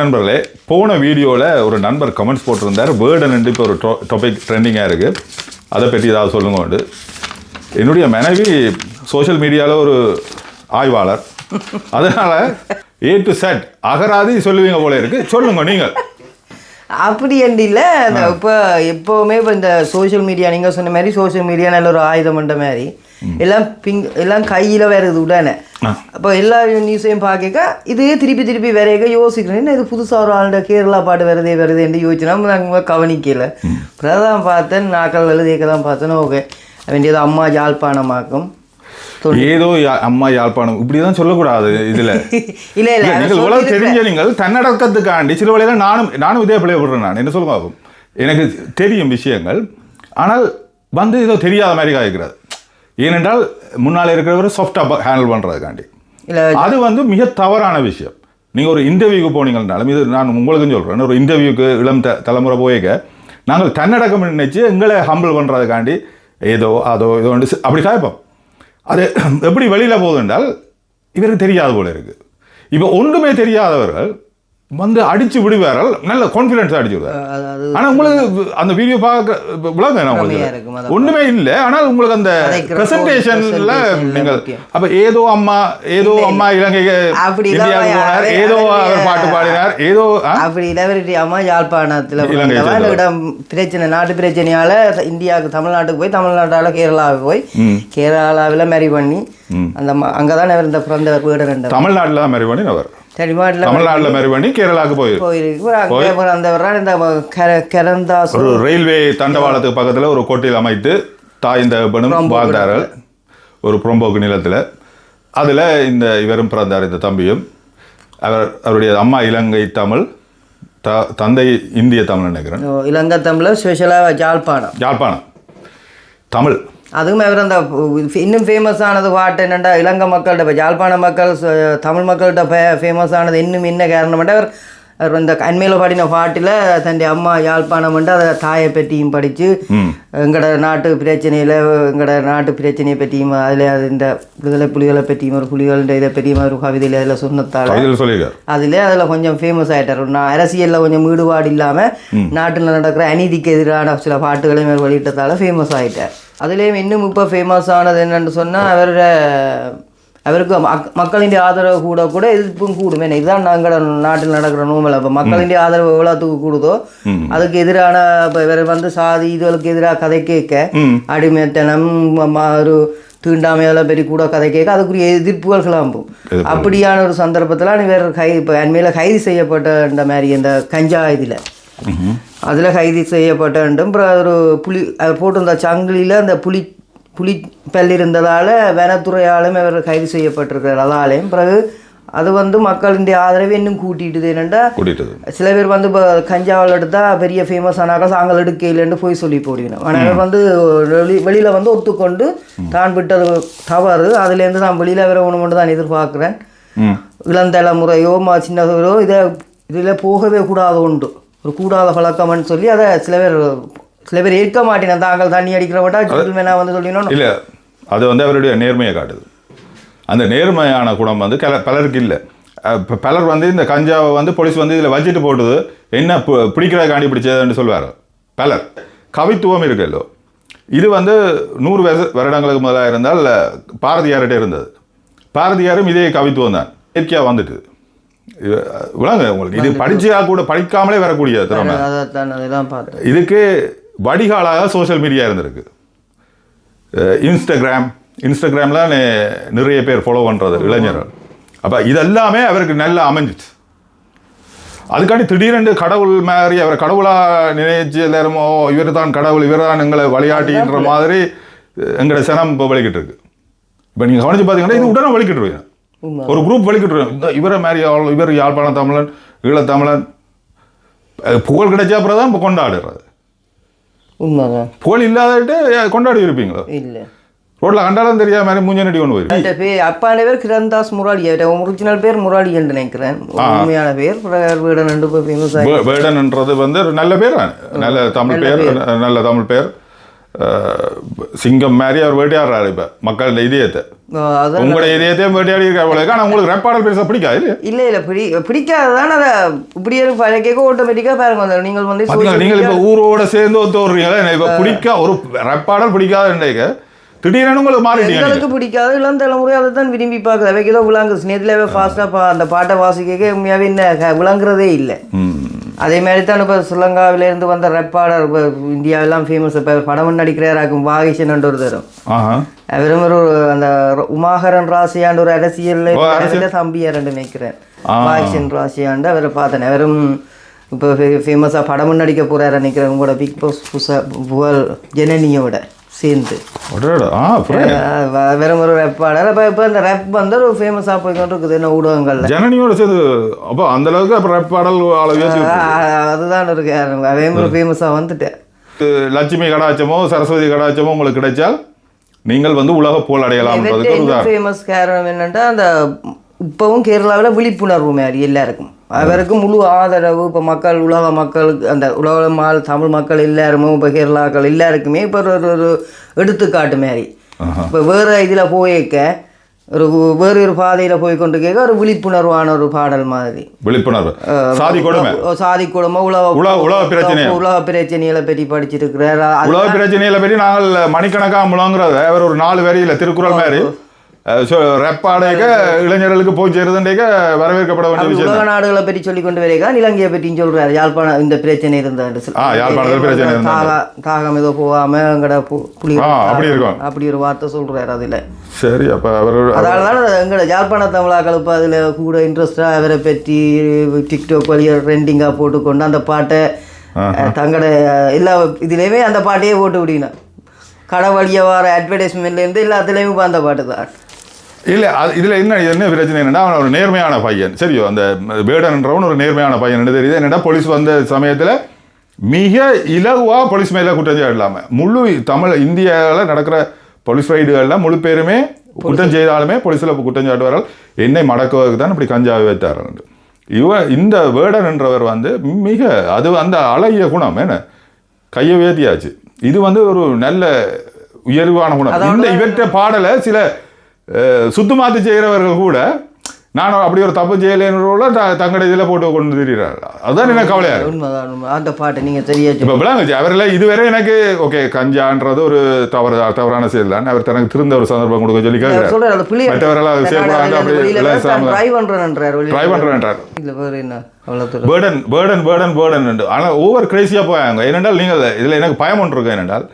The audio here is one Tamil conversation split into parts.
நண்பர்களே. போன வீடியோவில் ஒரு நண்பர் கமெண்ட்ஸ் போட்டிருந்தார். வேர்டன் என்று இப்போ ஒரு டாபிக் ட்ரெண்டிங்காக இருக்குது அதை பற்றி ஏதாவது சொல்லுங்க உண்டு. என்னுடைய மனைவி சோஷியல் மீடியாவில் ஒரு ஆய்வாளர். அதனால் ஏ டு செட் அகராதி சொல்லுவீங்க போல இருக்கு. சொல்லுங்க நீங்கள். அப்படி இல்லை. இப்போ எப்போவுமே இப்போ இந்த சோஷியல் மீடியா நீங்கள் சொன்ன மாதிரி சோஷியல் மீடியா நல்ல ஒரு ஆயுதம் பண்ற மாதிரி. எல்லாம் பிங் எல்லாம் கையில் வருது உடனே. அப்போ எல்லா நியூஸையும் பார்க்க இது திருப்பி திருப்பி வரைய யோசிக்கிறேன். இது புதுசாக ஒரு ஆளுட கேரளா பாட்டு வருதே வருதேன்னு யோசிச்சுனா நாங்கள் கவனிக்கல. அப்புறம் தான் பார்த்தேன் நாக்கள் எழுதியக்க தான் பார்த்தேன். ஓகே. வேண்டியது அம்மா யாழ்ப்பாணமாக்கும். ஏதோ அம்மா யாழ்ப்பாணம். இப்படி தான் சொல்லக்கூடாது இதில். இல்லை இல்லை நீங்கள் உலகம் தெரிஞ்ச நீங்கள் தன்னடக்கத்துக்காண்டி சில வழியில நானும் நானும் இதே பிள்ளைய விடுறேன் நான். என்ன சொல்லுங்க பாப்போம். எனக்கு தெரியும் விஷயங்கள். ஆனால் வந்து ஏதோ தெரியாத மாதிரி காய்க்கிறது. ஏனென்றால் முன்னால் இருக்கிறவர் சாஃப்டாக ஹேண்டில் பண்ணுறதுக்காண்டி இல்லை அது வந்து மிக தவறான விஷயம். நீங்கள் ஒரு இன்டர்வியூக்கு போனீங்கன்னாலும் இது நான் உங்களுக்கும் சொல்கிறேன் ஒரு இன்டர்வியூக்கு இளம் த தலைமுறை போய்க்க நாங்கள் தன்னடக்கம் நினைச்சு எங்களை ஹம்பிள் பண்ணுறதுக்காண்டி ஏதோ அதோ சி- அப்படி காய்ப்போம் அது எப்படி வெளியில் போகுது என்றால் இவருக்கு தெரியாத போல இருக்கு. இப்போ ஒன்றுமே தெரியாதவர்கள் வந்து அடிச்சு விடுவார்கள். நல்ல கான்ஃபிடென்ஸாக அடிச்சு விடுவார். ஆனால் உங்களுக்கு அந்த வீடியோ பார்க்க விளங்க கம்மியா உங்களுக்கு. ஒன்றுமே இல்லை. ஆனால் உங்களுக்கு அந்த பிரசன்டேஷன்ல நீங்கள். அப்ப ஏதோ அம்மா ஏதோ அம்மா இலங்கைக்கு இந்தியாவுக்கு போனார். ஏதோ அவரு- பாட்டு பாடினார். ஏதோ? அப்படி இளவரசி அம்மா யாழ்ப்பாணத்தில். இடம் பிரச்சனை நாட்டு பிரச்சனையால இந்தியாவுக்கு தமிழ்நாட்டுக்கு போய் தமிழ்நாட்டால கேரளாவுக்கு போய் கேரளாவில் மேரி பண்ணி அந்த ம- அங்கதான் அவர் இந்த பிறந்த வீடு ரெண்டு தமிழ்நாட்டுல தான் மேரி பண்ணி அவர் தமிழ்நாட்டில் தமிழ்நாட்டுல பண்ணி கேரளாவுக்கு போயிரு போயிருக்கு தான் இந்த கர- கரந்தாஸ் ஒரு ரயில்வே தண்டவாளத்துக்கு பக்கத்துல ஒரு கோட்டையில் அமைத்து தாய் இந்த பெண்ணும் வாழ்ந்தார்கள் ஒரு புறம்போக்கு நிலத்துல அதுல இந்த இவரும் பிறந்தார் இந்த தம்பியும் அவர் அவருடைய அம்மா இலங்கை தமிழ் த தந்தை இந்திய தமிழ் நினைக்கிறேன் இலங்கை தமிழில் ஸ்பெஷலாக யாழ்ப்பாணம் யாழ்ப்பாணம் தமிழ் அதுவும் அவர் அந்த இன்னும் ஃபேமஸ் ஆனது பாட்டு என்னண்டா? இலங்கை மக்கள்கிட்ட இப்போ யாழ்ப்பாண மக்கள் தமிழ் மக்கள்கிட்ட ஃபே ஃபேமஸ் ஆனது இன்னும் என்ன காரணம்டா அவர் அவர் இந்த அண்மையில் பாடின பாட்டில் தன்னுடைய அம்மா யாழ்ப்பாணம் வந்து அதை தாயை பற்றியும் படித்து எங்களோட நாட்டு பிரச்சனையில் எங்களோட நாட்டு பிரச்சனையை பற்றியும் அதில் அது இந்த விடுதலை புலிகளை பற்றியும் ஒரு புலிகளின் இதை பற்றியும் ஒரு கவிதையில் அதில் சொன்னத்தால் அதில் அதில் கொஞ்சம் ஃபேமஸ் ஆகிட்டார் நான் அரசியலில் கொஞ்சம் ஈடுபாடு இல்லாமல் நாட்டில் நடக்கிற அநீதிக்கு எதிரான சில பாட்டுகளையும் வெளியிட்டதால் ஃபேமஸ் ஆகிட்டார் அதுலேயும் இன்னும் இப்போ ஃபேமஸ் ஆனது என்னன்னு சொன்னால் அவரோட அவருக்கு மக் மக்களின் ஆதரவு கூட கூட எதிர்ப்பும் கூடும். ஏன்னா இதுதான் நாங்கள் நாட்டில் நடக்கிற நோமல் அப்போ மக்களின் ஆதரவு எவ்வளோத்துக்கு கூடுதோ அதுக்கு எதிரான இப்போ இவர் வந்து சாதி இதுகளுக்கு எதிராக கதை கேட்க அடிமைத்தனம் ஒரு தீண்டாமையால் பெரிய கூட கதை கேட்க அதுக்குரிய எதிர்ப்புகள் கிளம்பும். அப்படியான ஒரு சந்தர்ப்பத்தில் இவர் கை இப்போ அண்மையில் கைது செய்யப்பட்ட இந்த மாதிரி இந்த கஞ்சா இதில். அதில் கைது செய்யப்பட்டும் அப்புறம் ஒரு புலி அவர் போட்டிருந்த சங்கிலியில் அந்த புலி புலி பல் இருந்ததால் வனத்துறையாலும் இவர் கைது செய்யப்பட்டிருக்கிறார் அதாலேயும். பிறகு அது வந்து மக்களின் ஆதரவை இன்னும் கூட்டிட்டுது என்னென்னா சில பேர் வந்து இப்போ கஞ்சாவில் எடுத்தா பெரிய ஃபேமஸ் ஆனாக்கா சாங்கள் எடுக்கையிலேருந்து போய் சொல்லி போடுவினோம். ஆனால் வந்து வெளி வெளியில் வந்து ஒத்துக்கொண்டு தான் விட்டது தவறு. அதுலேருந்து நான் வெளியில் வர ஒன்று தான் எதிர்பார்க்குறேன். இளந்தலைமுறையோ மா சின்னதோ இதை இதில் போகவே கூடாது உண்டு ஒரு கூடாத பழக்கம்னு சொல்லி அதை சில பேர் சில பேர் ஏற்க மாட்டேன் தாங்கள் தண்ணி அடிக்கிறவட்டா ஜென்டில்மேனா வந்து சொல்லினோம் இல்லை அது வந்து அவருடைய நேர்மையை காட்டுது. அந்த நேர்மையான குணம் வந்து கல பலருக்கு இல்லை. இப்போ பலர் வந்து இந்த கஞ்சாவை வந்து போலீஸ் வந்து இதில் வச்சுட்டு போட்டுது. என்ன பு- பிடிக்கிறதுக்காண்டி பிடிச்சதுன்னு சொல்லுவார் பலர். கவித்துவம் இருக்குல்லோ. இது வந்து நூறு வருஷ வருடங்களுக்கு முதலாக இருந்தால் பாரதியார்கிட்ட இருந்தது. பாரதியாரும் இதே கவித்துவம் தான். இயற்கையாக வந்துட்டு. விளங்க உங்களுக்கு இது படிச்சா கூட படிக்காமலே வரக்கூடிய திறமை. இதுக்கு வடிகாலாக சோஷியல் மீடியா இருந்திருக்கு. இன்ஸ்டாகிராம் இன்ஸ்டாகிராமில் நிறைய பேர் ஃபாலோ பண்ணுறது இளைஞர்கள். அப்போ இதெல்லாமே அவருக்கு நல்லா அமைஞ்சிச்சு. அதுக்காண்டி திடீரென்று கடவுள் மாதிரி அவர் கடவுளாக நினைச்சு எல்லாரும் இவர் தான் கடவுள் இவர் தான் எங்களை வழிகாட்டின்ற மாதிரி எங்களோட சனம் இப்போ வலிக்கிட்டு இருக்கு இப்போ நீங்கள் கவனிச்சு பார்த்தீங்கன்னா இது உடனே வலிக்கிட்டு இருக்கு. ஒரு குரூப். இந்த இவரை மாதிரி இவர் யாழ்ப்பாண தமிழன் ஈழத்தமிழன் புகழ் கிடைச்ச அப்புறம் தான் இப்போ கொண்டாடுறது. புகழ் இல்லாதட்டு கொண்டாடி இருப்பீங்களோ? இல்லை. ரோட்ல கண்டாலும் தெரியாத மாதிரி மூஞ்ச நடி கொண்டு போயிரு. அந்த பேர் அப்பாண்ட பேர் கிரந்தாஸ் முராளி ஒரிஜினல் பேர் முராளி என்று நினைக்கிறேன். உண்மையான பேர். பிறகு வீடு ரெண்டு பேர் ஃபேமஸ் ஆகி. வேடன்ன்றது வந்து நல்ல பேர். நல்ல தமிழ் பேர். நல்ல தமிழ் பேர். சிங்கம் மாதிரி அவர் வேட்டையாடுறாரு இப்போ மக்கள் இதயத்தை. உங்களுடைய இதயத்தையும் வேட்டையாடி இருக்காரு ஆனால் உங்களுக்கு ரெப்பாடல் பெருசாக பிடிக்காது இல்லையா? இல்ல இல்ல பிடி பிடிக்காததான் அதை இப்படியே பழக்க ஆட்டோமேட்டிக்கா பாருங்க அந்த நீங்கள் வந்து நீங்கள் இப்போ ஊரோட சேர்ந்து ஒத்து வர்றீங்களா இப்போ பிடிக்கா ஒரு ரெப்பாடல் பிடிக்காதுன்றீங்க திடீர்னு உங்களுக்கு மாறிட்டீங்க. எங்களுக்கு பிடிக்காது இளம் தலைமுறை அதை தான் விரும்பி பார்க்குது. அவைக்கு விளாங்கு ஸ்னேத்திலே ஃபாஸ்ட்டாக அந்த பாட்டை வாசிக்க உண்மையாகவே என்ன விளங்குறதே இல்லை. அதே மாதிரி தான் இப்போ ஸ்ரீலங்காவிலேருந்து வந்த ரெப்பாளர் இப்போ இந்தியாவெல்லாம் ஃபேமஸ் இப்போ படம் நடிக்கிறாராக்கும் வாகிஷன் ஒரு தரும். அவரும் ஒரு அந்த உமாகரன் ராசியாண்டு ஒரு அரசியல். அரசியல். தம்பியார் நினைக்கிறேன். வாகிஷன் ராசியாண்டு அவரை பார்த்தேன். அவரும் இப்போ ஃபேமஸாக படமும் நடிக்க போகிறாரு நினைக்கிறேன். உங்களோட பிக் பாஸ் புதுசாக புகழ் ஜனனியோட. சேர்ந்து. வெறும் ஒரு ரெப்பாளர் இப்போ இப்போ இந்த ரெப் வந்து ஒரு ஃபேமஸாக போய்க்கொண்டு இருக்குது என்ன ஊடகங்களில். ஜனனியோட சேர்ந்து அப்போ அந்த அளவுக்கு அப்புறம் ரெப்பாடல் அளவே அதுதான் ஒரு அதே ஒரு ஃபேமஸாக வந்துட்டேன். லட்சுமி கடாச்சமோ சரஸ்வதி கடாச்சமோ உங்களுக்கு கிடைச்சால் நீங்கள் வந்து உலக ஒரு உதாரணம். ஃபேமஸ் காரணம் என்னன்னா அந்த இப்போவும் கேரளாவில் விழிப்புணர்வு மாதிரி எல்லாருக்கும். அவருக்கு முழு ஆதரவு. இப்போ மக்கள் உலக மக்களுக்கு அந்த உலக மால் தமிழ் மக்கள் எல்லாருமே இப்போ கேரளாக்கள் எல்லாருக்குமே இப்போ ஒரு ஒரு- எடுத்துக்காட்டு மாதிரி. இப்போ வேறு இதில் போயிருக்க ஒரு வேறு ஒரு பாதையில் போய் கொண்டு கேட்க ஒரு விழிப்புணர்வான ஒரு பாடல் மாதிரி. விழிப்புணர்வு. சாதி கொடுமை. சாதி குடும்பம் உலக உலக- உலக பிரச்சனை. உலக பிரச்சனைகளை பற்றி படிச்சிருக்கிறார். உலக பிரச்சனையில பற்றி நாங்கள் மணிக்கணக்கா முழங்குறத அவர் ஒரு நாலு வரியில திருக்குறள் மாதிரி ரெப்பாடைக்க இளைஞர்களுக்கு போய் சேருதுன்றேக்க வரவேற்கப்பட வேண்டிய விஷயம் உலக நாடுகளை பற்றி சொல்லி கொண்டு வரேக்கா இலங்கையை பற்றியும் சொல்றாரு. யாழ்ப்பாணம் இந்த பிரச்சனை இருந்தாண்டு யாழ்ப்பாணத்துல பிரச்சனை இருந்தாண்டு. தாகா- தாகம் ஏதோ போகாம அங்கட பு- புலி ஆ, அப்படி இருக்கும். அப்படி ஒரு வார்த்தை சொல்றாரு அதுல. சரி அப்ப அவர் அதனால தான் எங்கட யாழ்ப்பாண தமிழாக்கள் இப்போ அதில் கூட இன்ட்ரெஸ்டாக அவரை பற்றி டிக்டாக் வழியாக ட்ரெண்டிங்காக போட்டுக்கொண்டு அந்த பாட்டை அஹ், தங்களோட எல்லா இதுலேயுமே அந்த பாட்டையே போட்டு விடினா கடை வழியாக வர அட்வர்டைஸ்மெண்ட்லேருந்து எல்லாத்துலேயுமே இப்போ அந்த பாட்டு தான். இல்ல அது இதுல என்ன என்ன பிரச்சனை என்னன்னா அவன் ஒரு நேர்மையான பையன். சரியோ? அந்த வேடன்றவன் ஒரு நேர்மையான பையன். என்ன தெரியுது? என்னடா போலீஸ் வந்த சமயத்துல மிக இலகுவா போலீஸ் மேல குற்றம் இல்லாம முழு தமிழ் இந்தியாவில் நடக்கிற போலீஸ் ரைடுகள்ல முழு பேருமே குற்றம் செய்தாலுமே போலீஸ்ல குற்றம் சாட்டுவார்கள் என்னை மடக்குவதற்கு தான் இப்படி கஞ்சாவை வைத்தார்கள் இவ இந்த வேடன் என்றவர் வந்து மிக அது அந்த அழகிய குணம் என்ன? கையை வேத்தியாச்சு இது வந்து ஒரு நல்ல உயர்வான குணம். இந்த இவற்றை பாடலை சில சுத்தமாத்து செய்கிறவர்கள் கூட நான் அப்படி ஒரு தப்பு செய்யலைன்னு தங்களுடைய இதில் போட்டு கொண்டு திரிகிறார் அதுதான் எனக்கு கவலையா இருக்கு. உண்மைதான் உண்மை அந்த பாட்டை நீங்கள் சரியா இப்போ விளங்குச்சு. அவரில் இதுவரை எனக்கு ஓகே கஞ்சான்றது ஒரு தவறு தவறான செயல் தான். அவர் தனக்கு திருந்த ஒரு சந்தர்ப்பம் கொடுக்க சொல்லி கேட்கிறார். மற்றவரெல்லாம் செய்யக்கூடாது அப்படி ட்ரை பண்ணுறேன்றார் பேர்டன் பேர்டன் பேர்டன் பேர்டன் ஆனால் ஓவர் கிரேசியாக போயாங்க ஏனென்றால் நீங்கள் இதில் எனக்கு பயம் ஒன்று இருக்கு. ஏனென்றால்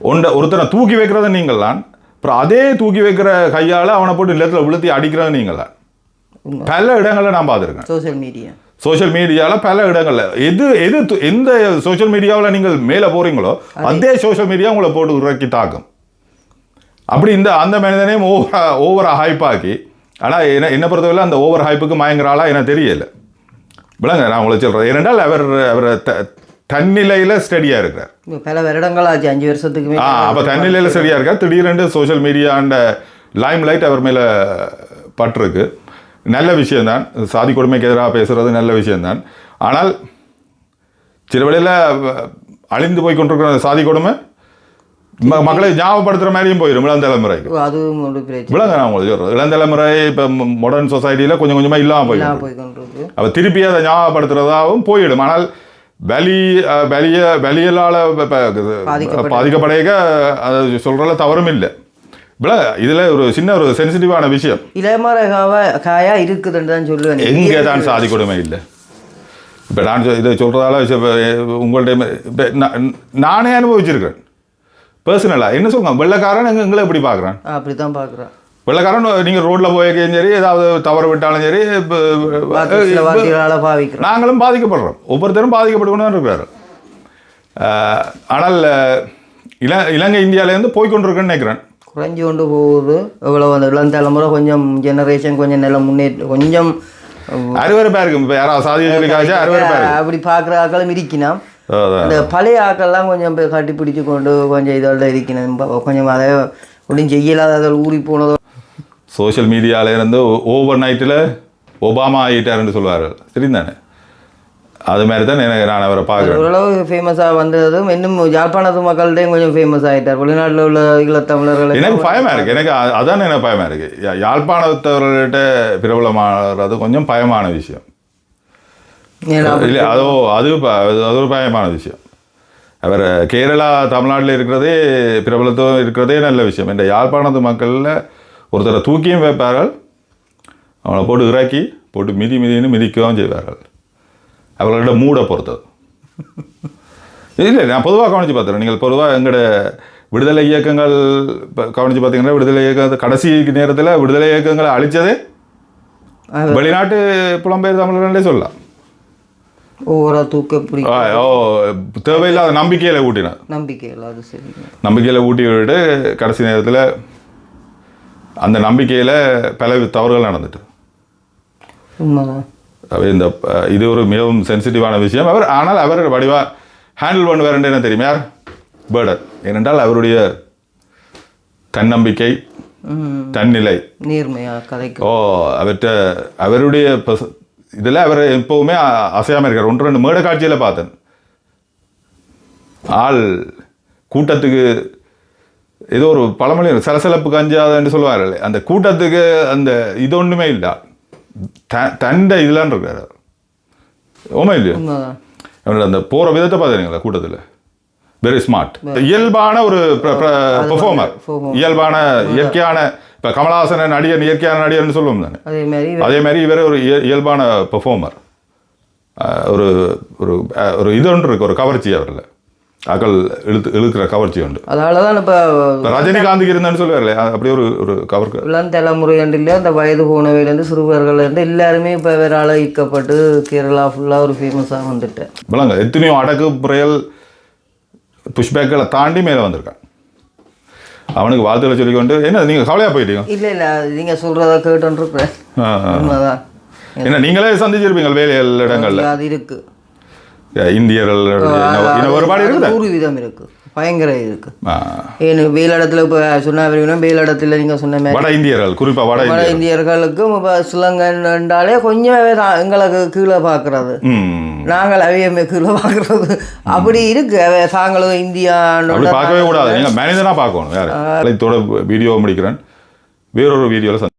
ஒன்றை ஒருத்தனை தூக்கி வைக்கிறது நீங்கள் தான் அப்புறம் அதே தூக்கி வைக்கிற கையால் அவனை போட்டு நிலத்தில் விழுத்தி அடிக்கிறது நீங்கள். பல இடங்களில் நான் பார்த்துருக்கேன். சோஷியல் மீடியா சோஷியல் மீடியாவில் பல இடங்களில். எது எது எந்த சோஷியல் மீடியாவில் நீங்கள் மேலே போகிறீங்களோ அதே. சோஷியல் மீடியா உங்களை போட்டு இறக்கி தாக்கும் அப்படி இந்த அந்த மனிதனையும் ஓவரா ஓவரா ஹைப்பாக்கி ஆனால் என்ன என்னை பொறுத்தவரை அந்த ஓவர் ஹைப்புக்கு மயங்குற ஆளா எனக்கு தெரியல. விளங்க நான் உங்களுக்கு சொல்கிறேன் ஏனென்றால் அவர் அவர் தன்னிலையில் ஸ்டடியாக இருக்கிறார். பல வருடங்கள் ஆச்சு அஞ்சு வருஷத்துக்கு ஆ அப்போ தன்னிலையில் ஸ்டடியாக இருக்கார். திடீரென்று சோஷியல் மீடியாண்ட லைம் லைட் அவர் மேலே பட்டிருக்கு. நல்ல விஷயம்தான். சாதி கொடுமைக்கு எதிராக பேசுறது நல்ல விஷயம்தான். ஆனால் சில வேளையில் அழிந்து போய் கொண்டிருக்கிற சாதி கொடுமை மக்களை ஞாபகப்படுத்துகிற மாதிரியும் போயிடும் இளம் தலைமுறைக்கு. அதுவும் விளங்க நான் உங்களுக்கு சொல்கிறேன் இளம் தலைமுறை இப்போ மாடர்ன் சொசைட்டியில் கொஞ்சம் கொஞ்சமாக இல்லாமல் போயிடும். அப்போ திருப்பி அதை ஞாபகப்படுத்துறதாகவும் போயிடும். ஆனால் வலி வலிய வலியலால் பாதிக்கப்படையக்க அது தவறும் இல்லை. வில இதில் ஒரு சின்ன ஒரு சென்சிட்டிவான விஷயம். இளமர காவா காயா இருக்குதுன்னு தான் சொல்லுவேன். எங்கே தான் சாதி கொடுமை இல்லை. இப்போ நான் இதை சொல்கிறதால உங்கள்ட்ட இப்போ நானே அனுபவிச்சிருக்கிறேன். பர்சனலாக என்ன சொல்லுங்க வெள்ளைக்காரன் எங்க எங்களை எப்படி பார்க்குறேன் அப்படித்தான் பாக்குறேன். வெள்ளைக்காரன் நீங்கள் ரோட்டில் போயிருக்கையும் சரி ஏதாவது தவறு விட்டாலும் சரி இப்ப- நாங்களும் பாதிக்கப்படுறோம். ஒவ்வொருத்தரும் பாதிக்கப்பட்டு கொண்டு தான் இருக்கிறாரு ஆனால் இல இலங்கை இந்தியாவிலேருந்து போய் கொண்டிருக்குன்னு நினைக்கிறேன். குறைஞ்சு கொண்டு போகுது. எவ்வளவு அந்த இளம் தலைமுறை கொஞ்சம் ஜெனரேஷன் கொஞ்சம் நல்ல முன்னேற்ற கொஞ்சம் அறுவருப்பா இருக்கும். இப்போ யாராவது சாதிய சொல்லிக்காச்சு அறுவருப்பா இருக்கு அப்படி பார்க்குற ஆக்களும் இருக்கணும். அந்த பழைய ஆக்கள்லாம் கொஞ்சம் கட்டி பிடிச்சு கொண்டு கொஞ்சம் இதோட இருக்கணும் கொஞ்சம் அதை ஒன்றும் செய்யலாத அதில் ஊறி போனதோ சோஷியல் மீடியால இருந்து ஓவர் நைட்டில் ஒபாமா ஆகிட்டாருன்னு சொல்லுவார்கள் சரிதானே அது மாதிரி தான் எனக்கு நான் அவரை பார்க்குறேன். ஓரளவு ஃபேமஸாக வந்ததும் இன்னும் யாழ்ப்பாணத்து மக்கள்கிட்டையும் கொஞ்சம் ஃபேமஸ் ஆகிட்டார். வெளிநாட்டில் உள்ள ஈழத்தமிழர்கள் எனக்கு பயமா இருக்கு. எனக்கு அதான் எனக்கு பயமா இருக்கு. யா- யாழ்ப்பாணத்தவர்கள்ட்ட பிரபலமாகிறது கொஞ்சம் பயமான விஷயம். இல்லை அதோ அது அது ஒரு பயமான விஷயம். அவர் கேரளா தமிழ்நாட்டில் இருக்கிறதே பிரபலத்துவம் இருக்கிறதே நல்ல விஷயம். இந்த யாழ்ப்பாணத்து மக்களில் ஒருத்தரை தூக்கியும் வைப்பார்கள் அவனை போட்டு இறக்கி போட்டு மிதி மிதின்னு மிதிக்கவும் செய்வார்கள். அவர்களோட மூடை பொறுத்தது. இல்லை நான் பொதுவாக கவனித்து பார்த்துறேன் நீங்கள் பொதுவாக எங்களோட விடுதலை இயக்கங்கள் இப்போ கவனித்து பார்த்தீங்கன்னா விடுதலை இயக்கம் கடைசி நேரத்தில் விடுதலை இயக்கங்களை அழிச்சதே வெளிநாட்டு புலம்பெயர் தமிழர்களே சொல்லலாம். ஓவரா தூக்க ஓ தேவையில்லாத நம்பிக்கையில் ஊட்டினார். நம்பிக்கை இல்லை அது சரி நம்பிக்கையில் ஊட்டி விட்டு கடைசி நேரத்தில் அந்த நம்பிக்கையில் பல தவறுகள் நடந்துட்டு. இந்த இது ஒரு மிகவும் சென்சிட்டிவான விஷயம். அவர் ஆனால் அவர் வடிவா ஹேண்டில் பண்ணுவார் என்ன தெரியுமா? யார்? பேர்டர் ஏனென்றால் அவருடைய தன்னம்பிக்கை தன்னிலை. ஓ அவர்கிட்ட அவருடைய இதில் அவர் எப்போவுமே அ- அசையாம இருக்கார். ஒன்று ரெண்டு மேடை காட்சியில் பார்த்தேன். ஆள் கூட்டத்துக்கு ஏதோ ஒரு பழமொழி சலசலப்பு கஞ்சாதன்னு சொல்லுவார்கள் அந்த கூட்டத்துக்கு அந்த இது ஒன்றுமே இல்லை. த தண்ட இதெல்லாம் இருக்காரு. ஓமா இல்லையா? அவரோட அந்த போகிற விதத்தை பார்த்துருங்களா கூட்டத்தில்? வெரி ஸ்மார்ட் இயல்பான ஒரு பெர்ஃபார்மர். இயல்பான இயற்கையான இப்போ கமலஹாசன் நடிகர் இயற்கையான நடிகர்னு சொல்லுவோம் தானே? அதே மாதிரி இவர் ஒரு இய- இயல்பான பெர்ஃபார்மர் ஒரு ஒரு இது ஒன்று இருக்கு ஒரு கவர்ச்சி அவரில். அகல் இழுத்து இழுக்கிற கவர்ச்சி உண்டு. அதனால தான் இப்போ ரஜினிகாந்துக்கு இருந்தான்னு சொல்லுவார்ல அப்படி ஒரு ஒரு கவர் இளம் தலைமுறையில அந்த வயது போனவையிலேருந்து சிறுவர்கள்லேருந்து எல்லாருமே இப்போ வேறால ஈர்க்கப்பட்டு கேரளா ஃபுல்லாக ஒரு ஃபேமஸாக வந்துட்டேன். விளங்க எத்தனையோ அடக்குமுறைகள் புஷ்பேக்களை தாண்டி மேலே வந்திருக்கான். அவனுக்கு வாழ்த்துக்களை சொல்லிக்கொண்டு என்ன நீங்கள் கவலையாக போயிட்டீங்க? இல்லை இல்லை நீங்கள் சொல்கிறத கேட்டுருக்குறேன். உண்மைதான். என்ன நீங்களே சந்திச்சிருப்பீங்க வேலைகள் இடங்கள்ல? அது இருக்கு. இந்தியர்கள் ஒருபாடு இருக்குது? நூறு விதம் இருக்கு. பயங்கர இருக்கு. ஏன்னு வேலிடத்துல இப்போ சொன்ன வேலிடத்துல நீங்கள் சொன்ன மாதிரி வட இந்தியர்கள் குறிப்பா வட வட இந்தியர் இந்தியர்களுக்கும் இப்போ சிலங்கன்றாலே கொஞ்சம் தான் எங்களுக்கு கீழே பார்க்குறது நாங்கள் அவையுமே கீழே பார்க்குறது அப்படி இருக்கு. அவ தாங்களும் அப்படி பார்க்கவே கூடாது. நீங்க மேனேஜரா பார்க்கணும். இதோட வீடியோ முடிக்கிறேன். வேறொரு வீடியோவில்